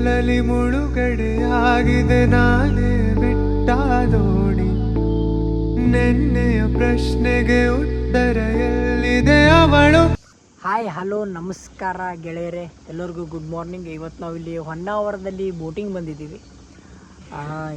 ಮನಸ್ಸಿನಲ್ಲಿ ಮುಳುಗಡೆಯಾಗಿದೆ ನಾನೇ ಬಿಟ್ಟ ದೋಣಿ ನೆನ್ನೆಯ ಪ್ರಶ್ನೆಗೆ ಉತ್ತರ ಎಲ್ಲಿದೆ ಅವಳು? ಹಾಯ್, ಹಲೋ, ನಮಸ್ಕಾರ ಗೆಳೆಯರೇ. ಎಲ್ಲರಿಗೂ ಗುಡ್ ಮಾರ್ನಿಂಗ್ ಇವತ್ತು ನಾವು ಇಲ್ಲಿ ಹೊನ್ನಾವರದಲ್ಲಿ ಬೋಟಿಂಗ್ ಬಂದಿದ್ದೀವಿ.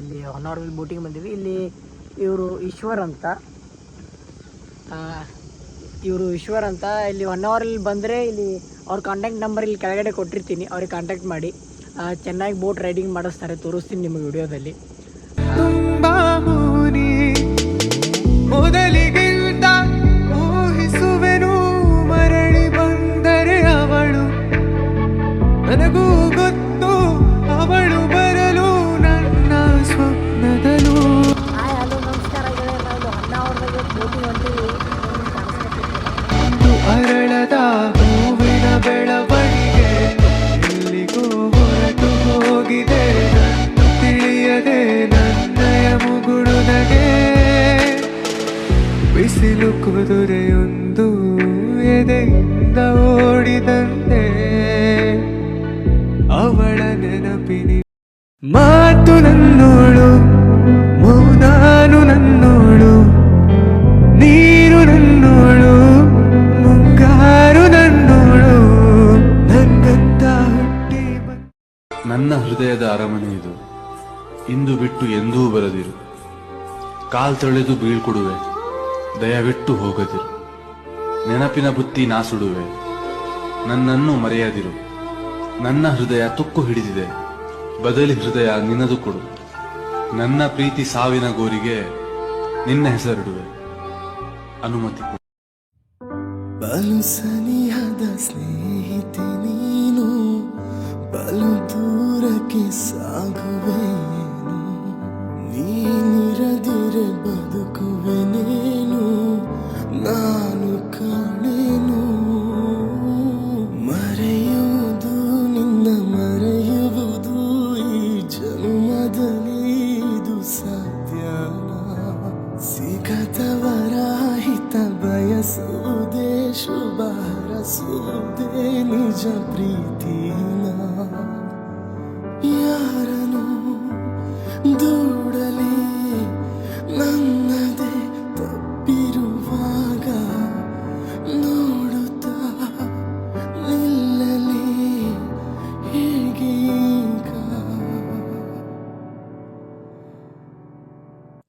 ಇಲ್ಲಿ ಹೊನ್ನಾವರದಲ್ಲಿ ಬೋಟಿಂಗ್ ಬಂದಿದ್ವಿ ಇಲ್ಲಿ ಇವರು ಈಶ್ವರ್ ಅಂತ. ಇವರು ಈಶ್ವರ್ ಅಂತ. ಇಲ್ಲಿ ಹೊನ್ನಾವರಲ್ಲಿ ಬಂದರೆ ಇಲ್ಲಿ ಅವ್ರ ಕಾಂಟ್ಯಾಕ್ಟ್ ನಂಬರ್ ಇಲ್ಲಿ ಕೆಳಗಡೆ ಕೊಟ್ಟಿರ್ತೀನಿ. ಅವ್ರಿಗೆ ಕಾಂಟ್ಯಾಕ್ಟ್ ಮಾಡಿ. ಚೆನ್ನಾಗಿ ಬೋಟ್ ರೈಡಿಂಗ್ ಮಾಡಿಸ್ತಾರೆ. ತೋರಿಸ್ತೀನಿ ನಿಮಗೆ ವಿಡಿಯೋದಲ್ಲಿ. ಮೊದಲಿಗಿಂತ ಊಹಿಸುವೆನು ಮರಳಿ ಬಂದರೆ ಅವಳು ನನಗೂ ನನ್ನ ಹೃದಯದ ಅರಮನೆ ಇದು. ಇಂದು ಬಿಟ್ಟು ಎಂದೂ ಬರದಿರು. ಕಾಲ್ ತೊಳೆದು ಬೀಳ್ಕೊಡುವೆ. ದಯವಿಟ್ಟು ಹೋಗದಿರು. ನೆನಪಿನ ಬುತ್ತಿ ನಾ ಸುಡುವೆ ನನ್ನನ್ನು ಮರೆಯದಿರು. ನನ್ನ ಹೃದಯ ತುಕ್ಕು ಹಿಡಿದಿದೆ. ಬದಲಿ ಹೃದಯ ನಿನದು ಕೊಡು. ನನ್ನ ಪ್ರೀತಿ ಸಾವಿನ ಗೋರಿಗೆ ನಿನ್ನ ಹೆಸರಿಡುವೆ. ಅನುಮತಿ ಬಲು ಸನಿಯಾದ ಸ್ನೇಹಿತೆ ನೀನು. ಬಲು que sabe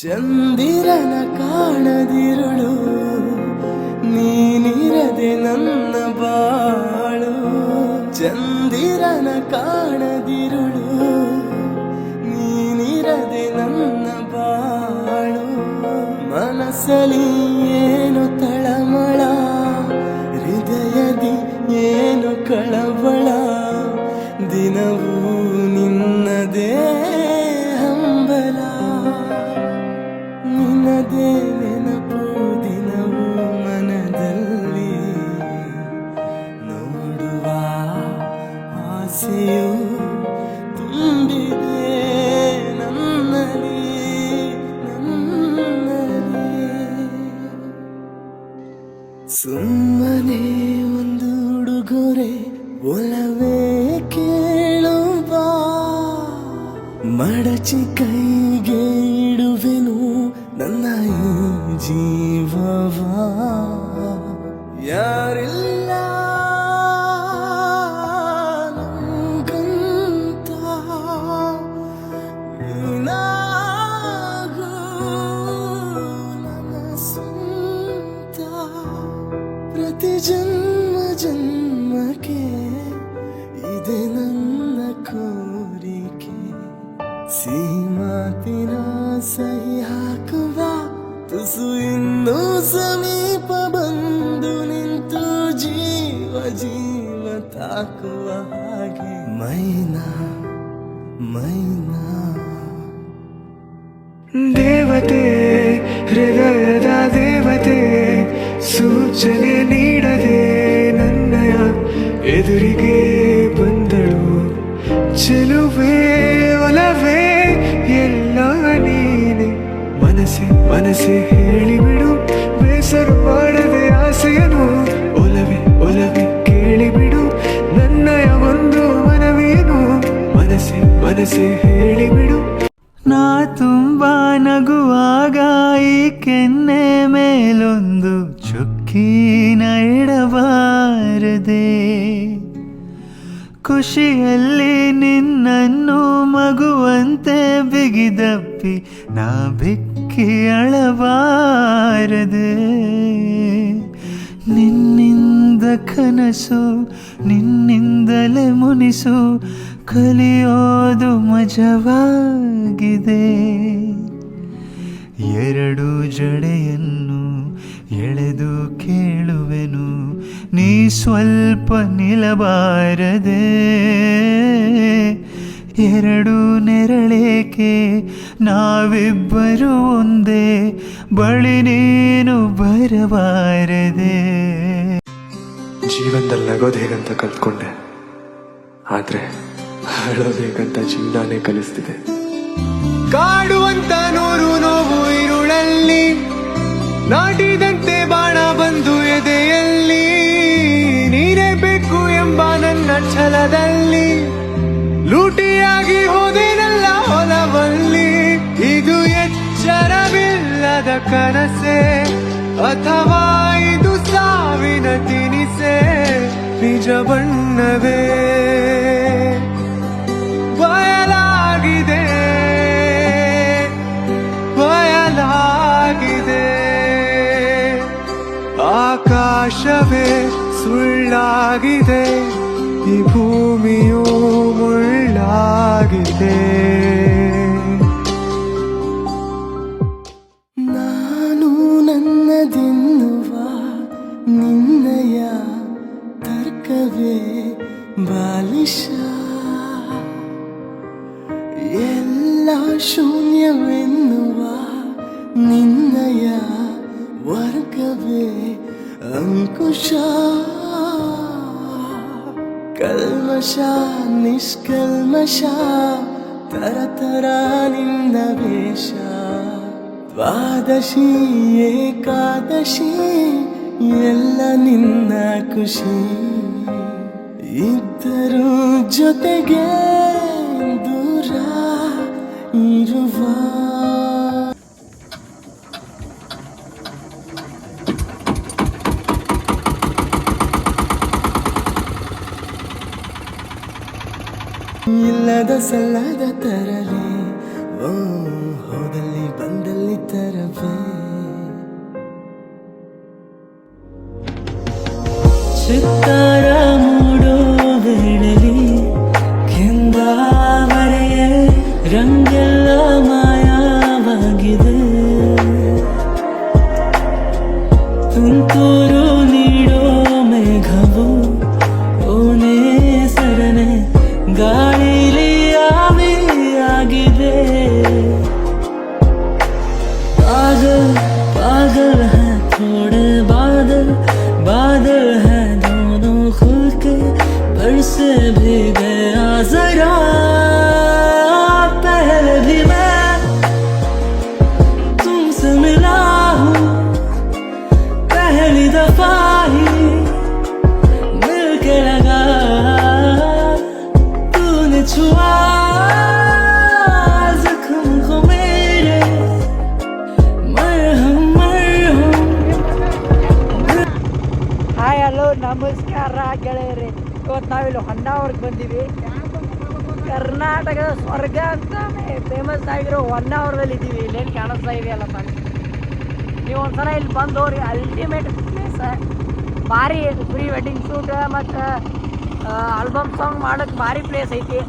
ಚಂದಿರನ ಕಾಣದಿರುಳು, ನೀನಿರದೆ ನನ್ನ ಬಾಳು. ಚಂದಿರನ ಕಾಣದಿರುಳು, ನೀನಿರದೆ ನನ್ನ ಬಾಳು. ಮನಸ್ಸಲಿ ಏನು ತಳಮಳ, ಹೃದಯದಿ ಏನು ಕಳವಳ. ಮಡಚಿ ಕೈಗೆ ಇಡುವೆನು ನನ್ನ ಈ ಜೀವವ. ಯಾರಿಲ್ಲ ಪ್ರತಿ ಜನ್ಮ ಜನ್ಮಕ್ಕೆ ಸಮೀಪ ಬಂದು ನಿಂತು ಜೀವ ಜೀವ ತಾಕುವ ಹಾಗೆ. ಮೈನಾ ಮೈನಾ. ದೇವತೆ, ಹೃದಯದ ದೇವತೆ, ಸೂಚನೆ ನೀಡದೆ ನನ್ನಯ ಎದುರಿಗೆ ಬಂದಳು. ಚೆಲುವೆ ಬಿಗಿದಪ್ಪಿ ನಾ ಬೆಕ್ಕಿ ಅಳಬಾರದೆ ನಿನ್ನಿಂದ ಕನಸು, ನಿನ್ನಿಂದಲೇ ಮುನಿಸು, ಕಲಿಯೋದು ಮಜವಾಗಿದೆ. ಎರಡು ಜಡೆಯನ್ನು ಎಳೆದು ಕೇಳುವೆನು, ನೀ ಸ್ವಲ್ಪ ನಿಲಬಾರದೆ. ಎರಡು ನೆರಳೇಕೆ? ನಾವಿಬ್ಬರು ಒಂದೇ. ಬಳಿ ನೀನು ಬರಬಾರದೆ. ಜೀವನದಲ್ಲಿ ನಗೋದು ಹೇಗಂತ ಕಲ್ತ್ಕೊಂಡೆ. ಆದ್ರೆ ಅಳೋದೇಗಂತ ಜೀವನಾನೇ ಕಲಿಸ್ತಿದೆ. ಕಾಡುವಂತ ನೂರು ನೋವು ಇರುಳಲ್ಲಿ ನಾಟಿದಂತೆ ಬಾಣ ಬಂದು ಎದೆಯಲ್ಲಿ, ನೀನೇ ಬೇಕು ಎಂಬ ನನ್ನ ಛಲದಲ್ಲಿ. ಕನಸೆ ಅಥವಾ ಇದು ಸಾವಿನ ತಿನಿಸೆ? ನಿಜ ಬಣ್ಣವೇ? ಬಯಲಾಗಿದೆ. ಬಯಲಾಗಿದೆ. ಆಕಾಶವೇ ಸುಳ್ಳಾಗಿದೆ. ಈ ಭೂಮಿಯು ಮುಳ್ಳಾಗಿದೆ. ಕಲ್ಮಶ ನಿಷ್ಕಲ್ಮಶ ತರತರ ನಿಂದ ವೇಷ. ದ್ವಾದಶಿ ಏಕಾದಶಿ ಎಲ್ಲ ನಿನ್ನ ಖುಷಿ. ಇದ್ದರೂ ಜೊತೆಗೆ ದೂರ ಇರುವ سلادة سلادة ترالي Baby. ಇವತ್ತು ನಾವಿಲ್ಲಿ ಹೊನ್ನಾವರ್ಗೆ ಬಂದೀವಿ. ಕರ್ನಾಟಕದ ಸ್ವರ್ಗ ಅಂತ ಫೇಮಸ್ ಆಗಿರೋ ಹೊನ್ನಾವರದಲ್ಲಿ ಇದ್ದೀವಿ ಇಲ್ಲೇನು ಕಾಣಿಸ್ತಾ ಇದೆಯಲ್ಲ ತಾನೆ ನೀವು ಒಂದ್ಸಲ ಇಲ್ಲಿ ಬಂದು ಹೋಗ್ರಿ. ಅಲ್ಟಿಮೇಟ್ ಪ್ಲೇಸ್ ಭಾರಿ ಪ್ರೀ ವೆಡ್ಡಿಂಗ್ ಶೂಟ್ ಮತ್ತು ಆಲ್ಬಮ್ ಸಾಂಗ್ ಮಾಡೋಕ್ಕೆ ಭಾರಿ ಪ್ಲೇಸ್ ಐತಿ.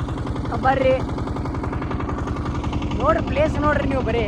ಬರ್ರಿ. ನೋಡ್ರಿ ಪ್ಲೇಸ್ ನೋಡ್ರಿ ನೀವು ಬರೀ.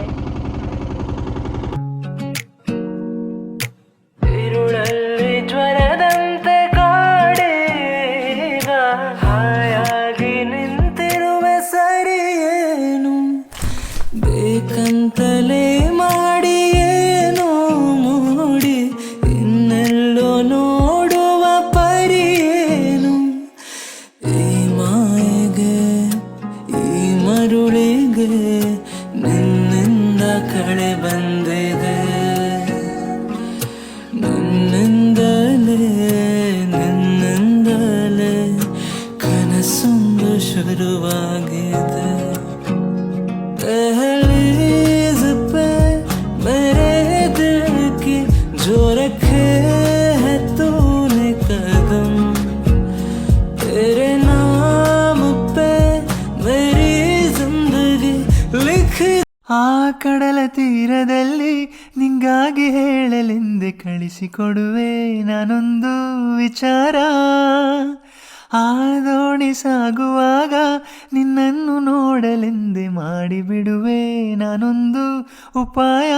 ಆ ಕಡಲ ತೀರದಲ್ಲಿ ನಿಂಗಾಗಿ ಹೇಳಲೆಂದೆ ಕಳಿಸಿಕೊಡುವೆ ನಾನೊಂದು ವಿಚಾರ. ಆ ದೋಣಿ ಸಾಗುವಾಗ ನಿನ್ನನ್ನು ನೋಡಲೆಂದೆ ಮಾಡಿಬಿಡುವೆ ನಾನೊಂದು ಉಪಾಯ.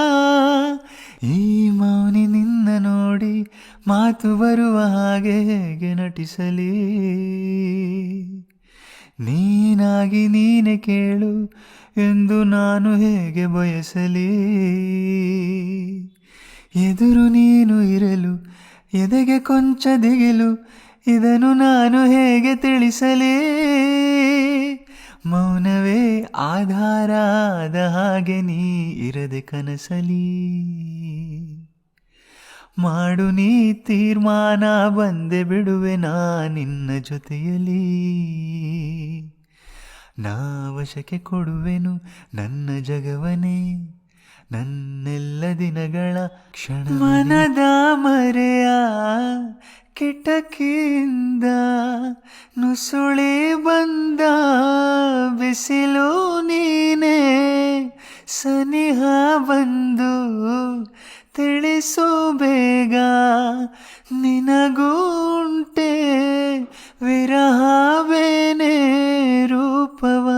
ಈ ಮೌನಿ ನಿನ್ನ ನೋಡಿ ಮಾತು ಬರುವ ಹಾಗೆ ಹೇಗೆ ನಟಿಸಲಿ? ನೀನಾಗಿ ನೀನೆ ಕೇಳು ಎಂದು ನಾನು ಹೇಗೆ ಬಯಸಲಿ? ಎದುರು ನೀನು ಇರಲು, ಎದೆಗೆ ಕೊಂಚ ದಿಗಿಲು, ಇದನ್ನು ನಾನು ಹೇಗೆ ತಿಳಿಸಲಿ? ಮೌನವೇ ಆಧಾರ ಆದ ಹಾಗೆ ನೀ ಇರದೆ ಕನಸಲಿ. ಮಾಡು ನೀ ತೀರ್ಮಾನ, ಬಂದೆ ಬಿಡುವೆ ನಾ ನಿನ್ನ ಜೊತೆಯಲಿ ನಾ ವಶಕ್ಕೆ ಕೊಡುವೆನು ನನ್ನ ಜಗವನೇ. ನನ್ನೆಲ್ಲ ದಿನಗಳ ಕ್ಷಣ ಮನದ ಮರೆಯ ಕಿಟಕಿಯಿಂದ ನುಸುಳೆ ಬಂದ ಬಿಸಿಲು ನೀನೆ. ಸನಿಹ ಬಂದು ತಿಳಿಸೋ ಬೇಗ. ನಿನಗೂಂಟೆ ವಿರಹವೇನೇ ರೂಪವ.